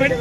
Complete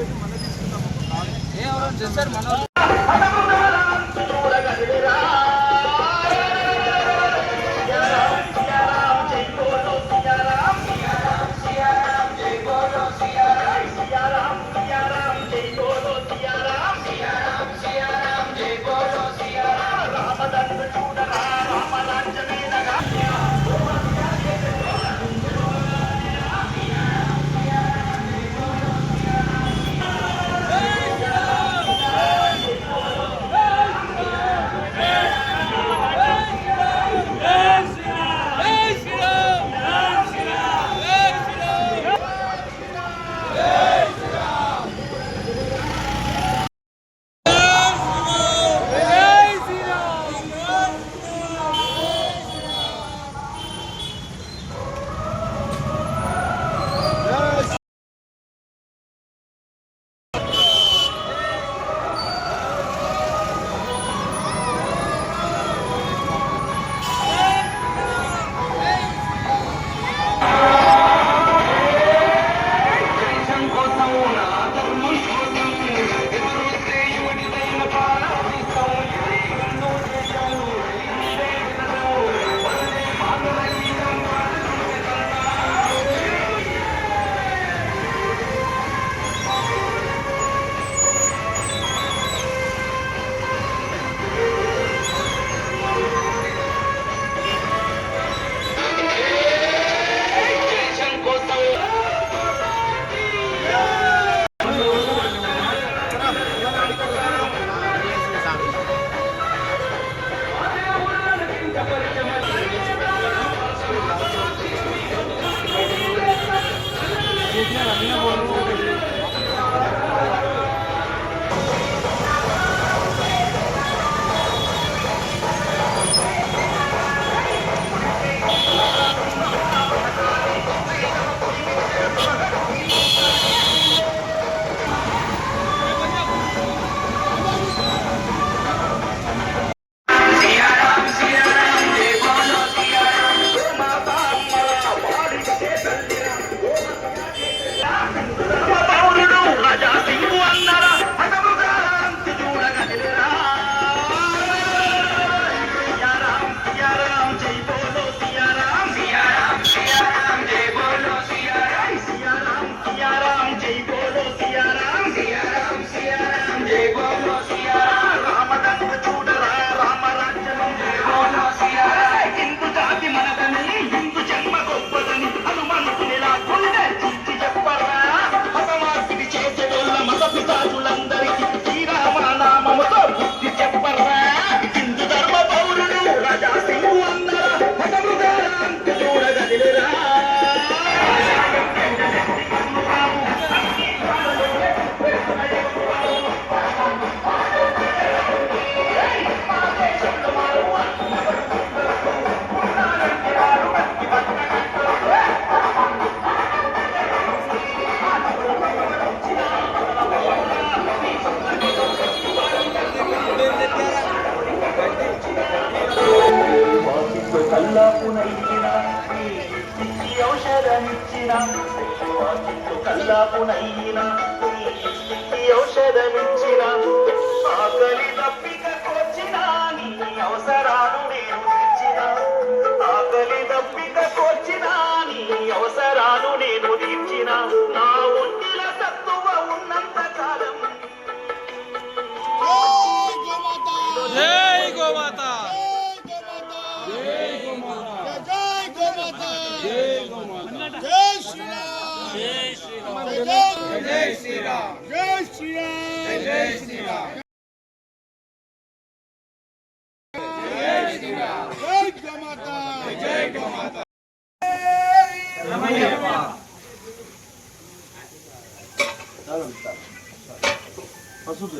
పసుపు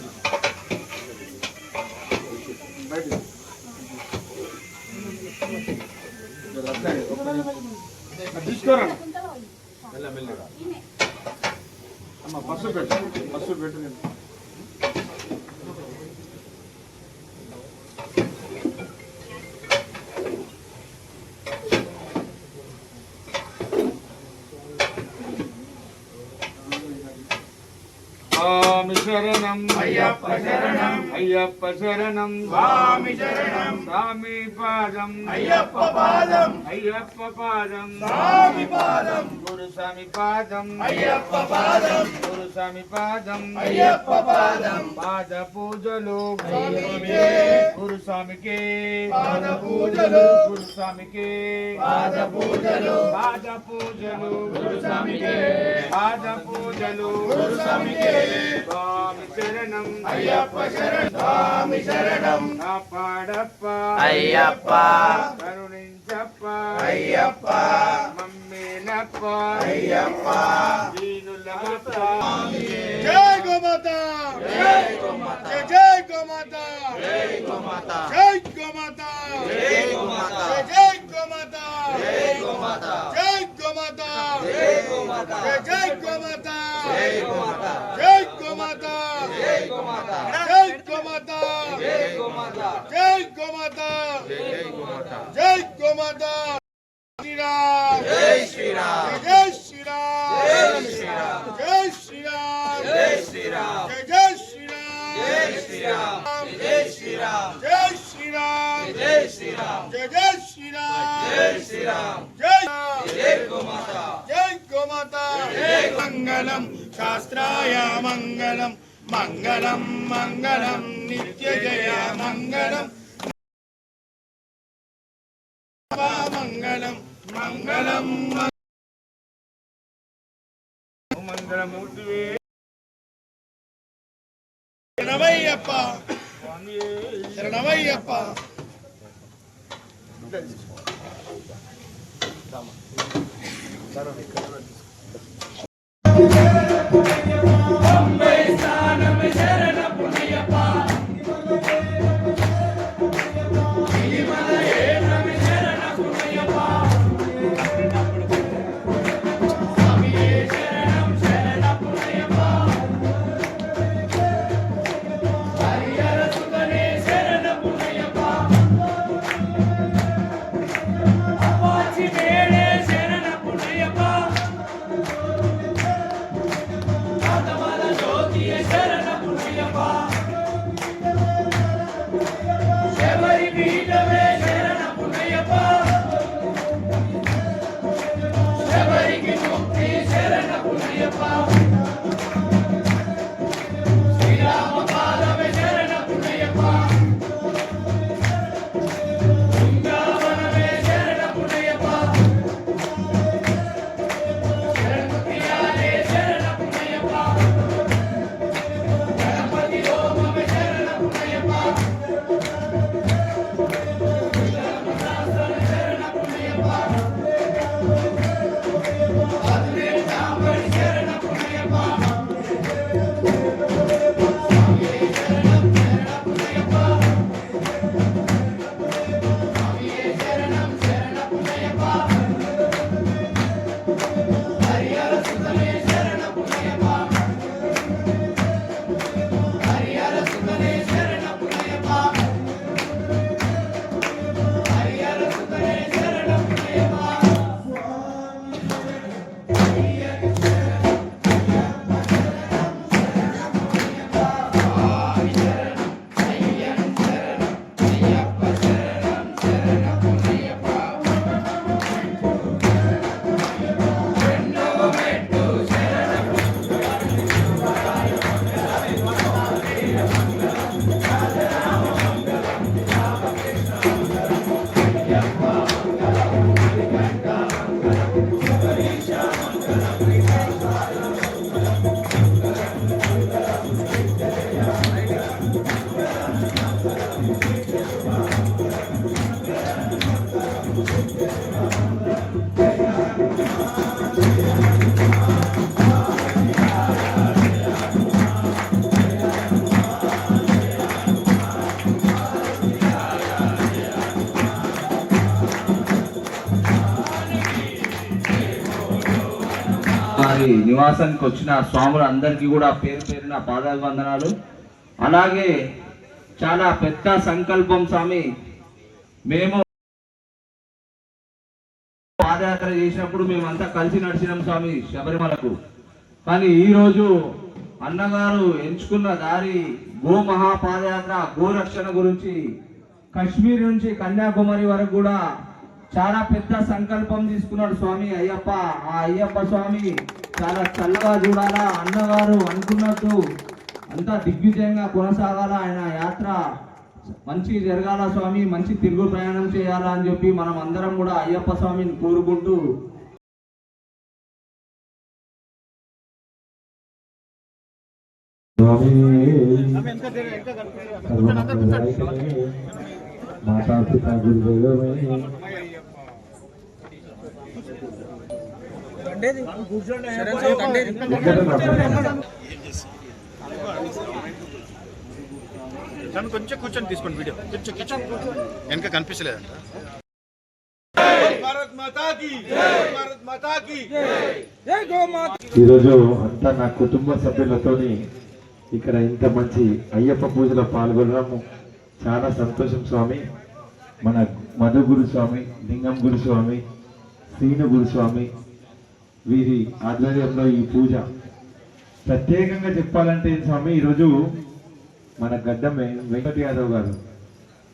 బయట తీసుకోరా? అమ్మ పసుపు పెట్టు పసుపు పెట్టు నేను. శరణం. అయ్యప్ప శరణం. అయ్యప్ప శరణం. స్వామి శరణం. స్వామి పాదం. అయ్యప్ప పాదం. అయ్యప్ప పాదం. స్వామి పాదం. గురు స్వామి పాదం. అయ్యప్ప పాదం. గురు స్వామి పాదం. అయ్యప్ప పాదం. పాద పూజలు. స్వామికే. గురు స్వామికి పాద పూజలు. గురు స్వామికి పాద పూజలు. పాద పూజలు. గురు స్వామికే పాద పూజలు. గురు స్వామికే స్వామి శరణం. అయ్యప్ప శరణం. స్వామి శరణం. కాపాడప్ప. అయ్యప్ప. కరుణించప్ప. అయ్యప్ప. అయ్యప్ప దీనులమప్ప జై గోమాత జై గోమాత జై గోమాత జై గోమాత జై గోమాత జై గోమాత జై గోమాత జై గోమాత జై గోమాత జై గోమాత జై గోమాత జై గోమాత జై గోమాత జై గోమాత జై గోమాత జై గోమాత జై గోమాత జై గోమాత జై గోమాత శ్రీరామ్ జై శ్రీరామ్ జై శ్రీరామ్ జై శ్రీరామ్ జై శ్రీరామ్ జై జై శ్రీరామ్ జై శ్రీరామ్ జై శ్రీరామ్ జై శ్రీరామ్ జై శ్రీరామ్ జై జై శ్రీరామ్ జై శ్రీరామ్ జై జై గోమాత జై గోమాత మంగళం శాస్త్రాయ మంగళం మంగళం మంగళం నిత్య జయ మంగళం మంగళం మంగళం మంగళమూర్తివే శరణమయ్యప్ప శరణమయ్యప్ప వారి నివాసానికి వచ్చిన స్వాములు అందరికీ కూడా పేరు పేరున పాదాభివందనాలు. అలాగే చాలా పెద్ద సంకల్పం స్వామి మేము పాదయాత్ర చేసినప్పుడు మేమంతా కలిసి నడిచినాం స్వామి శబరిమలకు. కానీ ఈరోజు అన్నగారు ఎంచుకున్న దారి గో మహాపాదయాత్ర గోరక్షణ గురించి కశ్మీర్ నుంచి కన్యాకుమారి వరకు కూడా చాలా పెద్ద సంకల్పం తీసుకున్నాడు స్వామి అయ్యప్ప. ఆ అయ్యప్ప స్వామి చాలా చల్లగా చూడాలా? అన్నగారు అనుకున్నట్టు అంతా దిగ్విజయంగా కొనసాగాల? ఆయన యాత్ర మంచి జరగాల స్వామి? మంచి తిరుగు ప్రయాణం చేయాలా అని చెప్పి మనం అందరం కూడా అయ్యప్ప స్వామిని కోరుకుంటూ మాతా పితా గురుదేవమే. తను కొంచెం కూర్చొని తీసుకోండి వీడియో. కొంచెం కిచెన్ వెనక కనిపించలేదంట. భారత్ మాతాకి భారత్ మాతాకి ఈరోజు అంతా నా కుటుంబ సభ్యులతోని ఇక్కడ ఇంత మంచి అయ్యప్ప పూజలో పాల్గొనడము. చాలా సంతోషం స్వామి. మన మధు గురుస్వామి లింగం గురుస్వామి శ్రీను గురుస్వామి వీరి ఆధ్వర్యంలో ఈ పూజ. ప్రత్యేకంగా చెప్పాలంటే స్వామి ఈరోజు మన గడ్డమే వెంకట యాదవ్ గారు.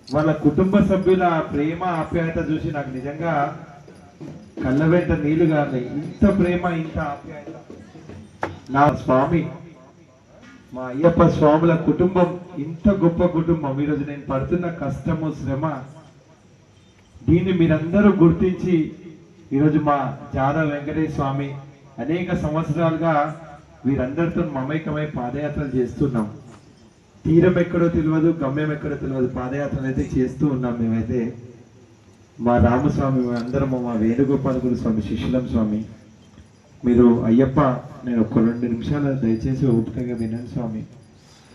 వాళ్ళ కుటుంబ సభ్యుల ప్రేమ ఆప్యాయత చూసి నాకు నిజంగా కళ్ళ వెంట నీళ్ళు కాదు ఇంత ప్రేమ ఇంత ఆప్యాయత. నా స్వామి మా అయ్యప్ప స్వాముల కుటుంబం ఇంత గొప్ప కుటుంబం. ఈరోజు నేను పడుతున్న కష్టము శ్రమ దీన్ని మీరందరూ గుర్తించి ఈరోజు మా జాదవ్ వెంకటేశ్వర స్వామి అనేక సంవత్సరాలుగా వీరందరితో మమేకమై పాదయాత్రలు చేస్తున్నాం. తీరం ఎక్కడో తెలియదు గమ్యం ఎక్కడో తెలియదు పాదయాత్రలు అయితే చేస్తూ ఉన్నాం మేమైతే. మా రామస్వామి అందరం మా వేణుగోపాల గురు స్వామి శిష్యులం స్వామి. మీరు అయ్యప్ప నేను ఒక రెండు నిమిషాలు దయచేసి ఓపికగా వినండి స్వామి.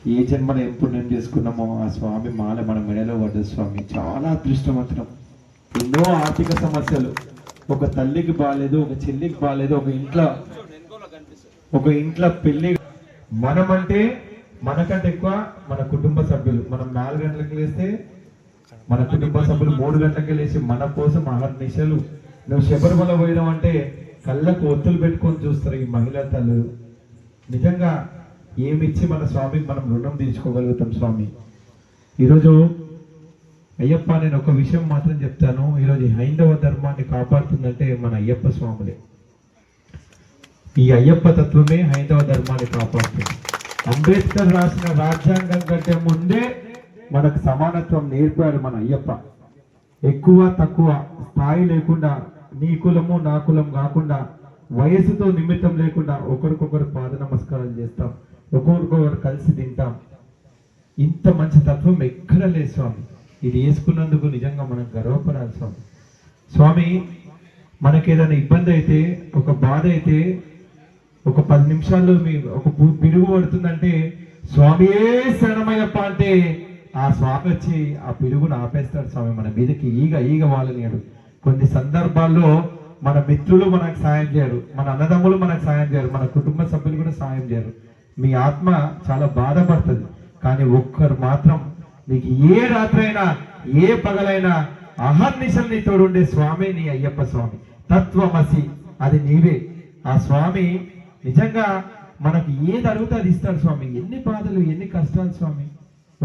ఏ జన్మలో ఏం పుణ్యం చేసుకున్నామో ఆ స్వామి మాల మన మెడలో పడ్డ స్వామి. చాలా అదృష్టవంతరం ఎన్నో ఆర్థిక సమస్యలు. ఒక తల్లికి బాగాలేదు ఒక చెల్లికి బాగాలేదు ఒక ఇంట్లో ఒక ఇంట్లో పెళ్ళి మనమంటే మనకంటే ఎక్కువ మన కుటుంబ సభ్యులు. మనం నాలుగు గంటలకు లేస్తే మన కుటుంబ సభ్యులు మూడు గంటలకు లేచి మన కోసం నిశలు. నువ్వు శబరిమల పోయినావు అంటే కళ్ళకు ఒత్తులు పెట్టుకొని చూస్తారు ఈ మహిళా తల్లులు. నిజంగా ఏమిచ్చి మన స్వామికి మనం రుణం తీర్చుకోగలుగుతాం స్వామి? ఈరోజు అయ్యప్ప నేను ఒక విషయం మాత్రం చెప్తాను. ఈరోజు హైందవ ధర్మాన్ని కాపాడుతుందంటే మన అయ్యప్ప స్వాములే. ఈ అయ్యప్ప తత్వమే హైందవ ధర్మాన్ని కాపాడుతుంది. అంబేద్కర్ రాసిన రాజ్యాంగం కంటే ముందే మనకు సమానత్వం నేర్పాడు మన అయ్యప్ప. ఎక్కువ తక్కువ స్థాయి లేకుండా నీ కులము నా కులం కాకుండా వయసుతో నిమిత్తం లేకుండా ఒకరికొకరు పాద నమస్కారాలు చేస్తాం. ఒకరికొకరు కలిసి తింటాం. ఇంత మంచి తత్వం ఎక్కడ లేదు స్వామి. ఇది వేసుకున్నందుకు నిజంగా మనం గర్వపడాలి స్వామి. స్వామి మనకి ఏదైనా ఇబ్బంది అయితే ఒక బాధ అయితే ఒక పది నిమిషాల్లో మీ ఒక పిరుగు పడుతుందంటే స్వామియే శరణమయ్యప్ప అంటే ఆ స్వామి వచ్చి ఆ పిరుగును ఆపేస్తాడు స్వామి మన మీదకి. ఈగ ఈగ వాళ్ళనియాడు కొన్ని సందర్భాల్లో మన మిత్రులు మనకు సాయం చేయరు. మన అన్నదమ్ములు మనకు సాయం చేయరు. మన కుటుంబ సభ్యులు కూడా సాయం చేయరు. మీ ఆత్మ చాలా బాధపడుతుంది. కానీ ఒక్కరు మాత్రం నీకు ఏ రాత్రైనా ఏ పగలైనా అహర్నిశలు నీ తోడుండే స్వామి నీ అయ్యప్ప స్వామి. తత్వమసి అది నీవే. ఆ స్వామి నిజంగా మనకి ఏది అడుగుతా అది ఇస్తాడు స్వామి. ఎన్ని బాధలు ఎన్ని కష్టాలు స్వామి.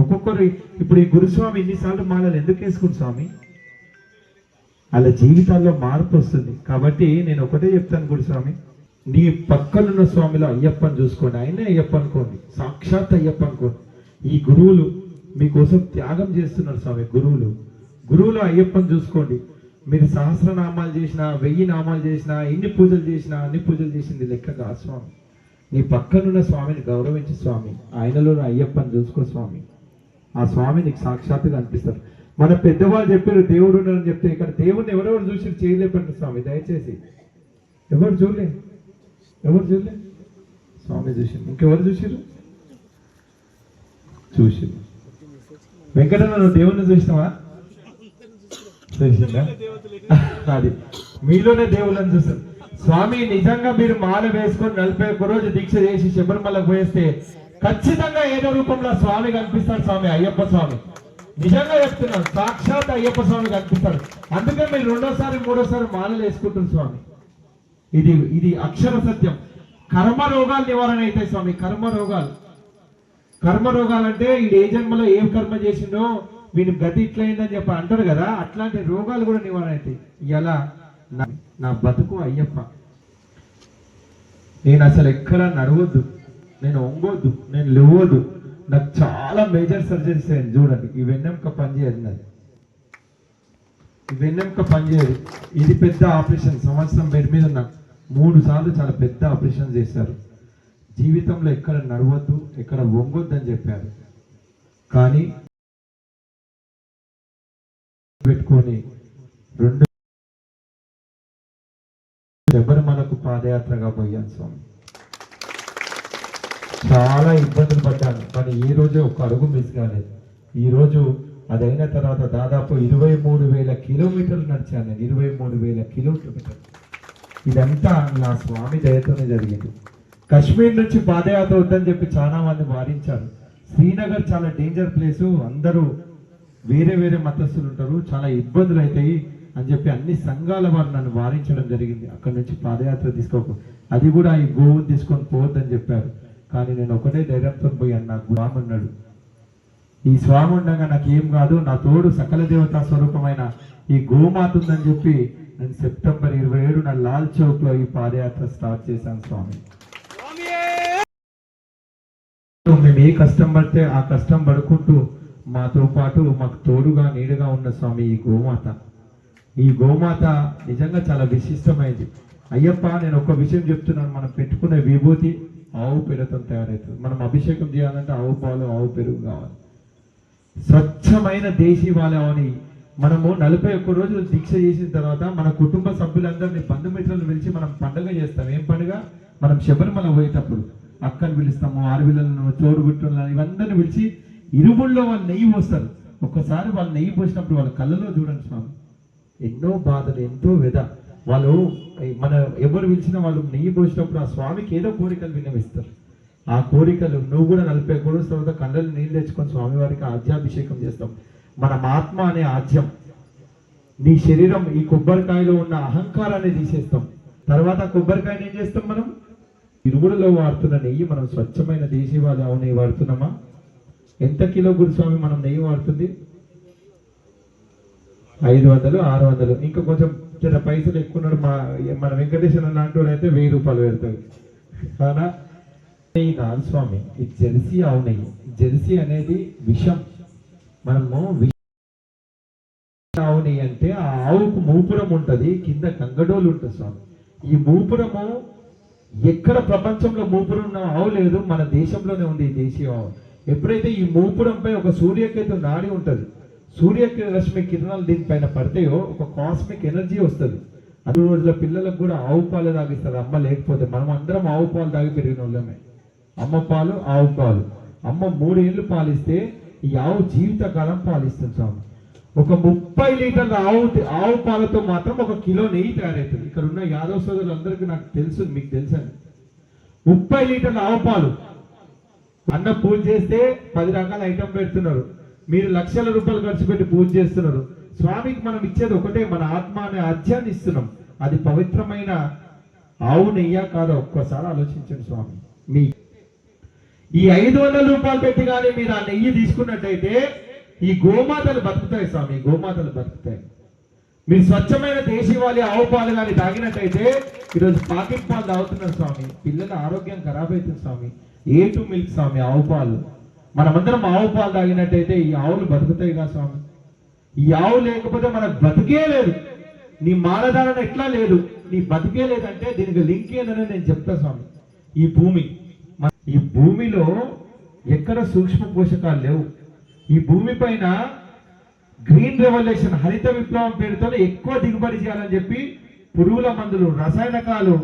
ఒక్కొక్కరు ఇప్పుడు ఈ గురుస్వామి ఎన్నిసార్లు మాలలు ఎందుకు వేసుకుంటు స్వామి? వాళ్ళ జీవితాల్లో మార్పు వస్తుంది. కాబట్టి నేను ఒకటే చెప్తాను గురుస్వామి నీ పక్కనున్న స్వామిలో అయ్యప్పని చూసుకోండి. ఆయనే అయ్యప్ప అనుకోండి. సాక్షాత్ అయ్యప్ప అనుకోండి. ఈ గురువులు మీకోసం త్యాగం చేస్తున్నారు స్వామి గురువులు. గురువులు అయ్యప్పని చూసుకోండి. మీరు సహస్రనామాలు చేసినా వెయ్యి నామాలు చేసినా ఎన్ని పూజలు చేసినా అన్ని పూజలు చేసింది లెక్క కాదు స్వామి. నీ పక్కనున్న స్వామిని గౌరవించు స్వామి. ఆయనలో అయ్యప్పని చూసుకో స్వామి. ఆ స్వామి నీకు సాక్షాత్తుగా అనిపిస్తారు మన పెద్దవాళ్ళు చెప్పారు దేవుడు ఉన్నాడని చెప్తే ఇక్కడ దేవుడిని ఎవరెవరు చూసి చేయలేపండి స్వామి దయచేసి. ఎవరు చూడలే? ఎవరు చూడలే? స్వామి చూసిండు ఇంకెవరు చూసిరు చూసింది. వెంకటన్న దేవుణ్ణి చూసినావా? చూసిందా అది. మీలోనే దేవుళ్ళని చూస్తారు స్వామి నిజంగా మీరు మాల వేసుకొని నలభై ఒక్క రోజు దీక్ష చేసి శబరిమలకు పోయేస్తే ఖచ్చితంగా ఏదో రూపంలో స్వామి కనిపిస్తాడు స్వామి అయ్యప్ప స్వామి. నిజంగా చెప్తున్నాను సాక్షాత్ అయ్యప్ప స్వామి కనిపిస్తాడు. అందుకే మీరు రెండోసారి మూడోసారి మాలలు వేసుకుంటారు స్వామి. ఇది ఇది అక్షర సత్యం. కర్మ రోగాలు నివారణ అవుతాయి స్వామి కర్మ రోగాలు కర్మ రోగాలంటే ఈ ఏ జన్మలో ఏం కర్మ చేసిండో వీని గతి ఇట్లయిందని చెప్పి అంటారు కదా అట్లాంటి రోగాలు కూడా నివారణ అవుతాయి ఇలా నా- నా బతుకు అయ్యప్ప. నేను అసలు ఎక్కడ నడవద్దు నేను ఒంగొద్దు నేను లేవద్దు. నాకు చాలా మేజర్ సర్జరీస్ అయింది చూడండి. ఈ వెన్నెంక పనిచేయదు నాది. ఈ వెన్నెంక పనిచేయదు. ఇది పెద్ద ఆపరేషన్ సంవత్సరం బెడ్ మీద ఉన్నా. మూడు సార్లు చాలా పెద్ద ఆపరేషన్ చేశారు. జీవితంలో ఎక్కడ నడవద్దు ఎక్కడ వంగొద్దు అని చెప్పారు. కానీ పెట్టుకొని రెండు శబరిమలకు పాదయాత్రగా పోయాను స్వామి. చాలా ఇబ్బందులు పడ్డాను కానీ ఈ రోజు ఒక అడుగు మిస్ కాలేదు. ఈ రోజు అదైన తర్వాత దాదాపు ఇరవై మూడు వేల కిలోమీటర్లు నడిచాను నేను ఇరవై మూడు వేల కిలోమీటర్లు. ఇదంతా నా స్వామి దయతోనే జరిగింది. కాశ్మీర్ నుంచి పాదయాత్ర వద్దని చెప్పి చాలా మంది వారించారు. శ్రీనగర్ చాలా డేంజర్ ప్లేసు అందరూ వేరే వేరే మతస్థులు ఉంటారు. చాలా ఇబ్బందులు అవుతాయి అని చెప్పి అన్ని సంఘాల వారు నన్ను వారించడం జరిగింది. అక్కడ నుంచి పాదయాత్ర తీసుకోకు. అది కూడా ఈ గోవును తీసుకొని పోవద్దని చెప్పారు. కానీ నేను ఒకటే ధైర్యంతో పోయాను నాకు స్వామి ఉన్నాడు. ఈ స్వామి ఉండగా నాకు ఏం కాదు నా తోడు సకల దేవతా స్వరూపమైన ఈ గోమాత ఉందని చెప్పి నేను సెప్టెంబర్ ఇరవై ఏడు నా లాల్ చౌక్లో ఈ పాదయాత్ర స్టార్ట్ చేశాను స్వామి. మేము ఏ కష్టం పడితే ఆ కష్టం పడుకుంటూ మాతో పాటు మాకు తోడుగా నీడగా ఉన్న స్వామి ఈ గోమాత. ఈ గోమాత నిజంగా చాలా విశిష్టమైనది అయ్యప్ప నేను ఒక విషయం చెప్తున్నాను. మనం పెట్టుకునే విభూతి ఆవు పెడతం తయారవుతుంది. మనం అభిషేకం చేయాలంటే ఆవు పాలు ఆవు పెరుగు కావాలి. స్వచ్ఛమైన దేశీ వాళ్ళని మనము నలభై ఒక్క రోజులు దీక్ష చేసిన తర్వాత మన కుటుంబ సభ్యులందరినీ బంధుమిత్రులను పిలిచి మనం పండుగ చేస్తాం. ఏం పండుగ? మనం శబరిమల పోయేటప్పుడు. అక్కను పిలుస్తాము ఆడపిల్లలను తోడుగుట్టులను ఇవన్నీ పిలిచి ఇరుముల్లో వాళ్ళు నెయ్యి పోస్తారు. ఒక్కసారి వాళ్ళు నెయ్యి పోసినప్పుడు వాళ్ళ కళ్ళలో చూడండి స్వామి. ఎన్నో బాధలు ఎంతో వ్యధ. వాళ్ళు మన ఎవరు పిలిచినా వాళ్ళు నెయ్యి పోసినప్పుడు ఆ స్వామికి ఏదో కోరికలు విన్నవిస్తారు. ఆ కోరికలు నువ్వు కూడా నలభై ఒక్క తర్వాత కళ్ళలు నీళ్ళు తెచ్చుకొని స్వామివారికి ఆజ్యాభిషేకం చేస్తాం మన ఆత్మ అనే ఆజ్యం. నీ శరీరం ఈ కొబ్బరికాయలో ఉన్న అహంకారాన్ని తీసేస్తాం. తర్వాత కొబ్బరికాయని ఏం చేస్తాం మనం? ఇరువురులో వాడుతున్న నెయ్యి మనం స్వచ్ఛమైన దేశీవాద ఆవు నెయ్యి వాడుతున్నామా? ఎంత కిలో గురుస్వామి మనం నెయ్యి వాడుతుంది? ఐదు వందలు ఆరు వందలు. ఇంకా కొంచెం చిన్న పైసలు ఎక్కువ ఉన్నాడు మా మన వెంకటేశ్వర లాంటి వాడు అయితే వెయ్యి రూపాయలు పెడతాడు. కానా నెయ్యి కాదు స్వామి ఇది జెర్సీ ఆవు నెయ్యి. జెర్సీ అనేది విషం. మనము విష ఆవు నెయ్యి అంటే ఆ ఆవుకు మూపురం ఉంటుంది కింద గంగడోలు ఉంటుంది స్వామి. ఈ మూపురము ఎక్కడ ప్రపంచంలో మూపురం ఉన్న ఆవు లేదు మన దేశంలోనే ఉంది ఈ దేశీయ ఆవు. ఎప్పుడైతే ఈ మూపురంపై ఒక సూర్యకేతు నాడి ఉంటుంది సూర్య రశ్మి కిరణాలు దీనిపైన పడితేయో ఒక కాస్మిక్ ఎనర్జీ వస్తుంది. అన్ని రోజుల పిల్లలకు కూడా ఆవు పాలు తాగిస్తారు అమ్మ లేకపోతే మనం అందరం ఆవు పాలు తాగి పెరిగిన వాళ్ళమే. అమ్మ పాలు ఆవు పాలు. అమ్మ మూడేళ్ళు పాలిస్తే ఈ ఆవు జీవితకాలం పాలిస్తుంది స్వామి. ఒక ముప్పై లీటర్ల ఆవు ఆవు పాలతో మాత్రం ఒక కిలో నెయ్యి తయారవుతుంది ఇక్కడ ఉన్న యాదవ సోదరులందరికీ నాకు తెలుసు మీకు తెలుసండి ముప్పై లీటర్ల ఆవు పాలు. అన్న పూజ చేస్తే పది రకాల ఐటమ్ పెడుతున్నారు. మీరు లక్షల రూపాయలు ఖర్చు పెట్టి పూజ చేస్తున్నారు. స్వామికి మనం ఇచ్చేది ఒకటే మన ఆత్మ అనే అధ్యాన్ని ఇస్తున్నాం. అది పవిత్రమైన ఆవు నెయ్యా కాదా? ఒక్కసారి ఆలోచించండి స్వామి. మీ ఈ ఐదు వందల రూపాయలు పెట్టి కానీ మీరు ఆ నెయ్యి తీసుకున్నట్టయితే ఈ గోమాతలు బతుకుతాయి స్వామి గోమాతలు బతుకుతాయి. మీరు స్వచ్ఛమైన దేశీవాలి ఆవు పాలు కానీ తాగినట్టయితే ఈరోజు పాకెట్ పాలు తాగుతున్నారు స్వామి. పిల్లల ఆరోగ్యం ఖరాబ్ అవుతుంది స్వామి. ఏ టు మిల్క్ స్వామి ఆవు పాలు. మనమందరం ఆవు పాలు తాగినట్టయితే ఈ ఆవులు బతుకుతాయి కదా స్వామి. ఈ ఆవు లేకపోతే మనకు బతికే లేదు. నీ మాలధారణ ఎట్లా లేదు? నీ బతికే లేదంటే దీనికి లింక్ ఏందని నేను చెప్తా స్వామి. ఈ భూమి. ఈ భూమిలో ఎక్కడ సూక్ష్మ పోషకాలు లేవు. ఈ భూమి పైన గ్రీన్ రెవల్యూషన్ హరిత విప్లవం పేరుతో ఎక్కువ దిగుబడి చేయాలని చెప్పి పురుగుల మందులు రసాయనకాలు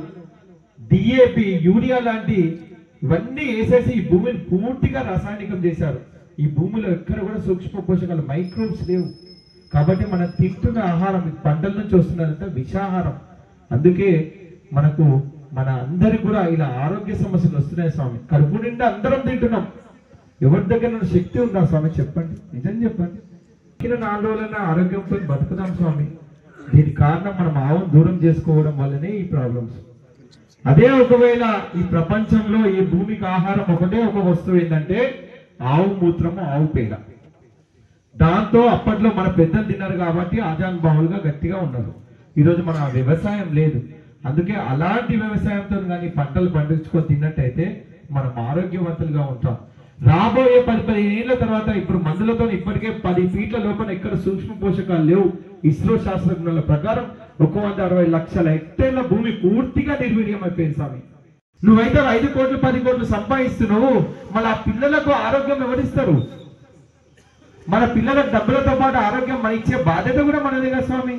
డిఏపి యూరియా లాంటి ఇవన్నీ వేసేసి ఈ భూమిని పూర్తిగా రసాయనికం చేశారు. ఈ భూమిలో ఎక్కడ కూడా సూక్ష్మ పోషకాలు మైక్రోబ్స్ లేవు. కాబట్టి మనం తింటున్న ఆహారం పంటల నుంచి వస్తున్నదంతా విషాహారం. అందుకే మనకు మన అందరికి కూడా ఇలా ఆరోగ్య సమస్యలు వస్తున్నాయి స్వామి. కడుపు నిండా అందరం తింటున్నాం. ఎవరి దగ్గర ఉన్న శక్తి ఉందా స్వామి? చెప్పండి. నిజం చెప్పండి. ఎక్కిన నాలుగు రోజులైనా ఆరోగ్యంతో బతుకుదాం స్వామి. దీనికి కారణం మనం ఆవును దూరం చేసుకోవడం వల్లనే ఈ ప్రాబ్లమ్స్. అదే ఒకవేళ ఈ ప్రపంచంలో ఈ భూమికి ఆహారం ఒకటే ఒక వస్తువు ఏంటంటే ఆవు మూత్రము ఆవు పేడ. దాంతో అప్పట్లో మన పెద్దలు తిన్నారు కాబట్టి ఆజాన్ గట్టిగా ఉన్నారు. ఈరోజు మన వ్యవసాయం లేదు. అందుకే అలాంటి వ్యవసాయంతో కానీ పంటలు పండించుకొని తిన్నట్టయితే మనం ఆరోగ్యవంతులుగా ఉంటాం. రాబోయే పది పదిహేను ఏళ్ళ తర్వాత ఇప్పుడు మందులతో ఇప్పటికే పది ఫీట్ల లోపల ఎక్కడ సూక్ష్మ పోషకాలు లేవు. ఇస్రో శాస్త్రజ్ఞుల ప్రకారం ఒక వంద అరవై లక్షల హెక్టేర్ల భూమి పూర్తిగా నిర్వీర్యం అయిపోయింది స్వామి. నువ్వైతే ఐదు కోట్లు పది కోట్లు సంపాదిస్తున్నావు. మళ్ళీ ఆ పిల్లలకు ఆరోగ్యం ఎవరిస్తారు? మన పిల్లలకు డబ్బులతో పాటు ఆరోగ్యం మన ఇచ్చే బాధ్యత కూడా మనదే కదా స్వామి.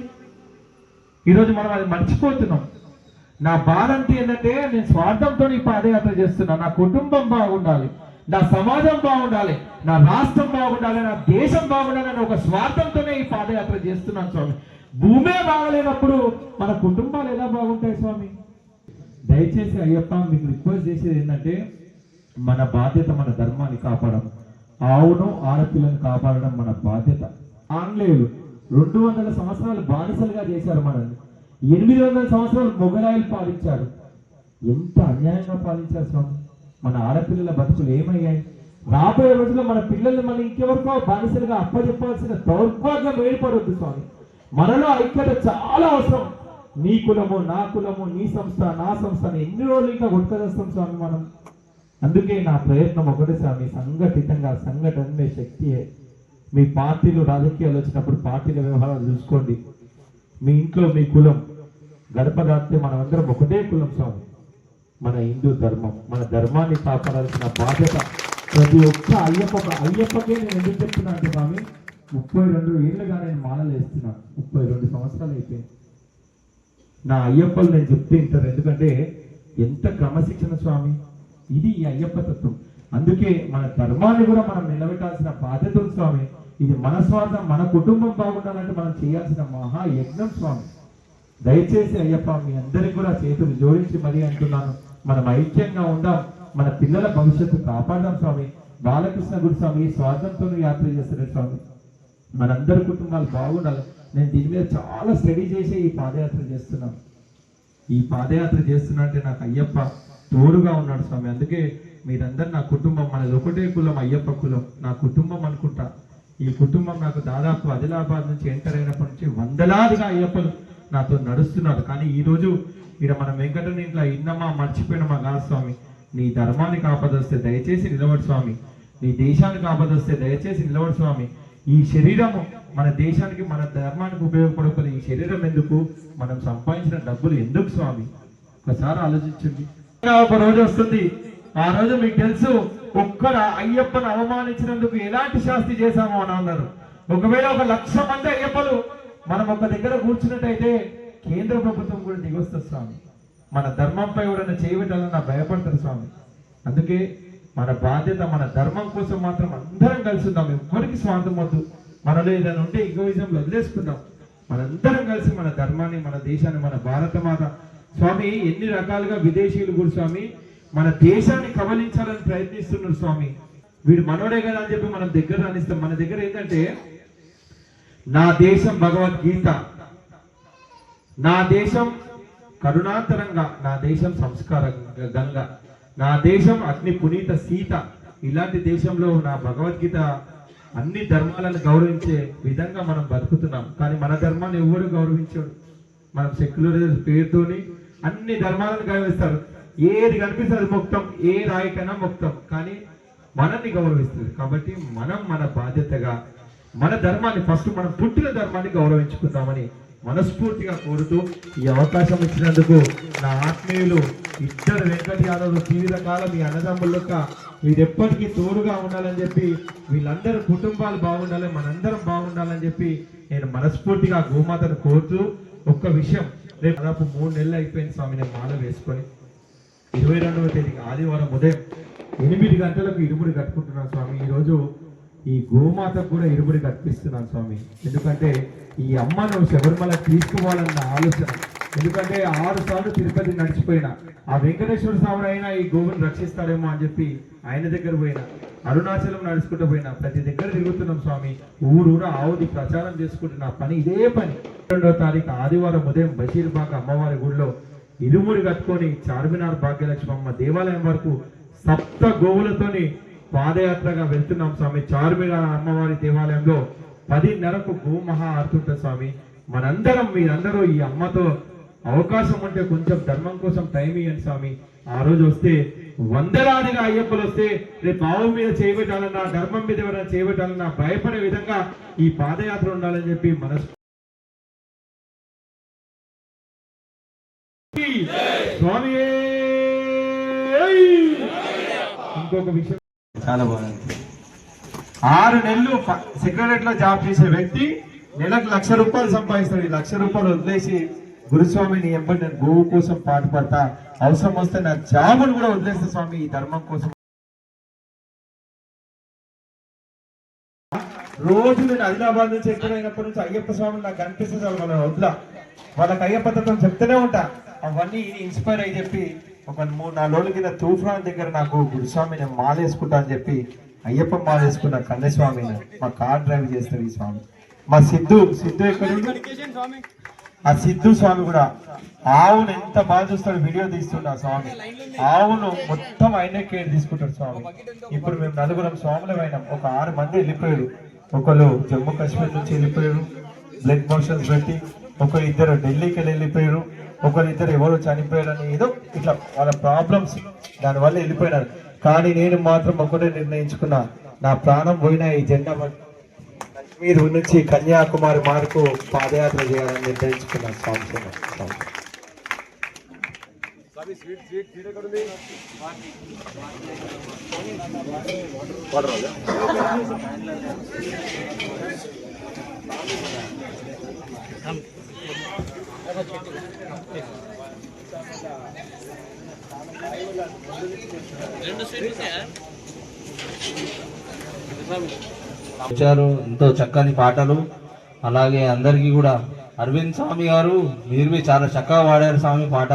ఈరోజు మనం అది మర్చిపోతున్నాం. నా బాధ అంటే ఏంటంటే నేను స్వార్థంతో ఈ పాదయాత్ర చేస్తున్నా. నా కుటుంబం బాగుండాలి. నా సమాజం బాగుండాలి నా రాష్ట్రం బాగుండాలి నా దేశం బాగుండాలి అనే ఒక స్వార్థంతోనే ఈ పాదయాత్ర చేస్తున్నాను స్వామి. భూమే బాగలేనప్పుడు మన కుటుంబాలు ఎలా బాగుంటాయి స్వామి? దయచేసి అయ్యప్ప మీకు రిక్వెస్ట్ చేసేది ఏంటంటే మన బాధ్యత మన ధర్మాన్ని కాపాడడం. ఆవును ఆడపిల్లను కాపాడడం మన బాధ్యత. ఆంగ్లేయులు రెండు వందల సంవత్సరాలు బానిసలుగా చేశారు మనల్ని. ఎనిమిది వందల సంవత్సరాలు మొగలాయిలు పాలించారు. ఎంత అన్యాయంగా పాలించారు స్వామి? మన ఆడపిల్లల బతుకులు ఏమయ్యాయి? రాబోయే రోజుల్లో మన పిల్లల్ని మనం ఇంకెవరికో బానిసలుగా అప్పచెప్పాల్సిన దౌర్భాగ్యం ఏర్పడొద్దు స్వామి. మనలో ఐక్యత చాలా అవసరం. నీ కులము నా కులము నీ సంస్థ నా సంస్థ అని ఎన్ని రోజులు ఇంకా కొట్టుకొస్తాం స్వామి మనం? అందుకే నా ప్రయత్నం ఒకటే స్వామి సంఘటితంగా సంఘటన శక్తియే. మీ పార్టీలు రాజకీయాలు వచ్చినప్పుడు పార్టీల వ్యవహారాలు చూసుకోండి. మీ ఇంట్లో మీ కులం గడప దాటితే మనమందరం ఒకటే కులం స్వామి. మన హిందూ ధర్మం మన ధర్మాన్ని కాపాడాల్సిన బాధ్యత ప్రతి ఒక్క అయ్యప్ప అయ్యప్పకే నేను ఎందుకు చెప్తున్నా అంటే స్వామి ముప్పై రెండు ఏళ్ళుగా నేను మాలలు వేస్తున్నా. ముప్పై రెండు సంవత్సరాలు అయిపోయింది నా అయ్యప్పలు నేను చెప్తే ఇంటారు ఎందుకంటే ఎంత క్రమశిక్షణ స్వామి. ఇది ఈ అయ్యప్ప తత్వం. అందుకే మన ధర్మాన్ని కూడా మనం నిలబెట్టాల్సిన బాధ్యత ఉంది స్వామి. ఇది మన స్వార్థం మన కుటుంబం బాగుండాలంటే మనం చేయాల్సిన మహా యజ్ఞం స్వామి. దయచేసి అయ్యప్ప మీ అందరికి కూడా చేతులు జోడించి మరీ అంటున్నాను. మనం ఐక్యంగా ఉందాం మన పిల్లల భవిష్యత్తు కాపాడదాం స్వామి. బాలకృష్ణ గురు స్వామి స్వార్థంతో యాత్ర చేస్తున్నారు స్వామి. మనందరి కుటుంబాలు బాగుండాలి. నేను దీని మీద చాలా స్టడీ చేసి ఈ పాదయాత్ర చేస్తున్నాను. ఈ పాదయాత్ర చేస్తున్నా అంటే నాకు అయ్యప్ప తోడుగా ఉన్నాడు స్వామి. అందుకే మీరందరు నా కుటుంబం మనది ఒకటే కులం అయ్యప్ప కులం. నా కుటుంబం అనుకుంటా. ఈ కుటుంబం నాకు దాదాపు ఆదిలాబాద్ నుంచి ఎంటర్ అయినప్పటి నుంచి వందలాదిగా అయ్యప్పలు నాతో నడుస్తున్నారు. కానీ ఈరోజు ఇక్కడ మనం వెంకటని ఇంట్లో ఇన్నమా మర్చిపోయినమా కాదు స్వామి. నీ ధర్మాన్ని కాపదొస్తే దయచేసి నిలబడు స్వామి. నీ దేశాన్ని కాపదొస్తే దయచేసి నిలబడు స్వామి. ఈ శరీరము మన దేశానికి మన ధర్మానికి ఉపయోగపడకపోతే ఈ శరీరం ఎందుకు? మనం సంపాదించిన డబ్బులు ఎందుకు స్వామి? ఒకసారి ఆలోచించండి. ఒక రోజు వస్తుంది. ఆ రోజు మీకు తెలుసు ఒక్కడ అయ్యప్పను అవమానించినందుకు ఎలాంటి శాస్తి చేశామో అని అన్నారు. ఒకవేళ ఒక లక్ష మంది అయ్యప్పలు మనం ఒక దగ్గర కూర్చున్నట్టయితే కేంద్ర ప్రభుత్వం కూడా దిగొస్తుంది స్వామి. మన ధర్మంపై ఎవరైనా చేయబెట్టాలని నా భయపడతారు స్వామి. అందుకే మన బాధ్యత మన ధర్మం కోసం మాత్రం అందరం కలిసి ఉందాం. ఎవరికి స్వార్థం వద్దు. మనలో ఏదైనా ఉంటే ఈగోయిజంలో వదిలేసుకుందాం. మనందరం కలిసి మన ధర్మాన్ని మన దేశాన్ని మన భారత మాత. స్వామి ఎన్ని రకాలుగా విదేశీయులు కూడా స్వామి మన దేశాన్ని కబలించాలని ప్రయత్నిస్తున్నారు స్వామి. వీడు మనోడే కదా అని చెప్పి మనం దగ్గర రాణిస్తాం. మన దగ్గర ఏంటంటే నా దేశం భగవద్గీత. నా దేశం కరుణాంతరంగా నా దేశం సంస్కారంగా నా దేశం అగ్ని పునీత సీత ఇలాంటి దేశంలో నా భగవద్గీత అన్ని ధర్మాలను గౌరవించే విధంగా మనం బతుకుతున్నాం. కానీ మన ధర్మాన్ని ఎవరు గౌరవించాడు మనం సెక్యులర్ పేరుతోని అన్ని ధర్మాలను గౌరవిస్తారు. ఏది కనిపిస్తే అది ఏ రాయికైనా మొక్తం. కానీ మనల్ని గౌరవిస్తుంది. కాబట్టి మనం మన బాధ్యతగా మన ధర్మాన్ని ఫస్ట్ మనం పుట్టిన ధర్మాన్ని గౌరవించుకుందామని మనస్ఫూర్తిగా కోరుతూ ఈ అవకాశం ఇచ్చినందుకు నా ఆత్మీయులు ఇద్దరు వెంకట యాదవ్ జీవితకాలం మీ అన్నదమ్ములక మీరెప్పటికీ తోడుగా ఉండాలని చెప్పి వీళ్ళందరూ కుటుంబాలు బాగుండాలి మనందరం బాగుండాలని చెప్పి నేను మనస్ఫూర్తిగా గోమాతను కోరుతూ ఒక్క విషయం. రేపు దాదాపు మూడు నెలలు అయిపోయింది స్వామి నేను మాల వేసుకొని. ఇరవై రెండవ తేదీకి ఆదివారం ఉదయం ఎనిమిది గంటలకు ఇరుముడు కట్టుకుంటున్నాను స్వామి. ఈరోజు ఈ గోమాతకు కూడా ఇరుముడి కట్టిస్తున్నాను స్వామి. ఎందుకంటే ఈ అమ్మను శబరిమల తీసుకోవాలన్న ఆలోచన. ఎందుకంటే ఆరు సార్లు తిరుపతి నడిచిపోయిన ఆ వెంకటేశ్వర స్వామి అయినా ఈ గోవుని రక్షిస్తాడేమో అని చెప్పి ఆయన దగ్గర పోయినా అరుణాచలం నడుచుకుంటూ పోయినా ప్రతి దగ్గర తిరుగుతున్నాం స్వామి. ఊరూర ఆవుది ప్రచారం చేసుకుంటున్న పని ఇదే పని. రెండో తారీఖు ఆదివారం ఉదయం బషీర్బాగ్ అమ్మవారి గుడిలో ఇరుముడి కట్టుకొని చార్మినార్ భాగ్యలక్ష్మమ్మ దేవాలయం వరకు సప్త గోవులతోని పాదయాత్రగా వెళ్తున్నాం స్వామి. చార్మినార్ అమ్మవారి దేవాలయంలో పదిన్నరకు గో భూమహా ఆడుతుంటారు స్వామి. మనందరం మీరందరూ ఈ అమ్మతో అవకాశం ఉంటే కొంచెం ధర్మం కోసం టైం ఇవ్వండి స్వామి. ఆ రోజు వస్తే వందలాదిగా అయ్యప్పలు వస్తే రేపు ఆవు మీద చేయబెట్టాలన్నా ధర్మం మీద ఎవరైనా చేయబెట్టాలన్నా భయపడే విధంగా ఈ పాదయాత్ర ఉండాలని చెప్పి మనసు స్వామి! ఇంకొక విషయం చాలా బాగుంది. ఆరు నెలలు సెక్రటరేట్లో జాబ్ చేసే వ్యక్తి నెలకు లక్ష రూపాయలు సంపాదిస్తాడు. ఈ లక్ష రూపాయలు వదిలేసి గురుస్వామిని ఎంబడి నేను గోవు కోసం పాటు పడతా. అవసరం వస్తే నా జాబును కూడా వదిలేస్తా స్వామి. ఈ ధర్మం కోసం. రోజు నేను హైదరాబాద్ నుంచి ఎక్కడైనప్పటి నుంచి అయ్యప్ప స్వామి నాకు కనిపిస్తుంది వాళ్ళ వదిలా వాళ్ళకి అయ్యప్ప తత్వం చెప్తూనే ఉంటా. అవన్నీ ఇన్స్పైర్ అయ్యి చెప్పి ఒక మూడు నాలుగు రోజుల కింద తూఫాన్ దగ్గర నాకు గురుస్వామి నేను మాలేసుకుంటా అని చెప్పి అయ్యప్ప మాలేసుకున్న కన్నస్వామి మా కార్ డ్రైవ్ చేస్తారు ఈ స్వామి. మా సిద్ధు సిద్ధు ఎక్కడ ఆ సిద్ధు స్వామి కూడా ఆవును ఎంత బాగా చూస్తాడు వీడియో తీస్తున్నా స్వామి. ఆవును మొత్తం ఆయనే కేర్ తీసుకుంటాడు స్వామి. ఇప్పుడు మేము నలుగురం స్వాములం అయినాం. ఒక ఆరు మంది వెళ్ళిపోయారు. ఒకరు జమ్మూ కాశ్మీర్ నుంచి వెళ్ళిపోయారు. బ్లడ్ మోషన్స్ పెట్టి ఒకరు ఇద్దరు ఢిల్లీకి వెళ్ళి వెళ్ళిపోయారు. ఒకరు ఇద్దరు ఎవరు చనిపోయారని ఏదో ఇట్లా వాళ్ళ ప్రాబ్లమ్స్ దానివల్ల వెళ్ళిపోయినారు. కానీ నేను మాత్రం ఒకటే నిర్ణయించుకున్నా నా ప్రాణం పోయినా ఈ జెండా కాశ్మీర్ నుంచి కన్యాకుమారి మార్కు పాదయాత్ర చేయాలని నిర్ణయించుకున్నాను స్వామి. స్వామి వచ్చారు. ఎంతో చక్కని పాటలు. అలాగే అందరికీ కూడా అరవింద్ స్వామి గారు మీరు చాలా చక్కగా పాడారు స్వామి పాట.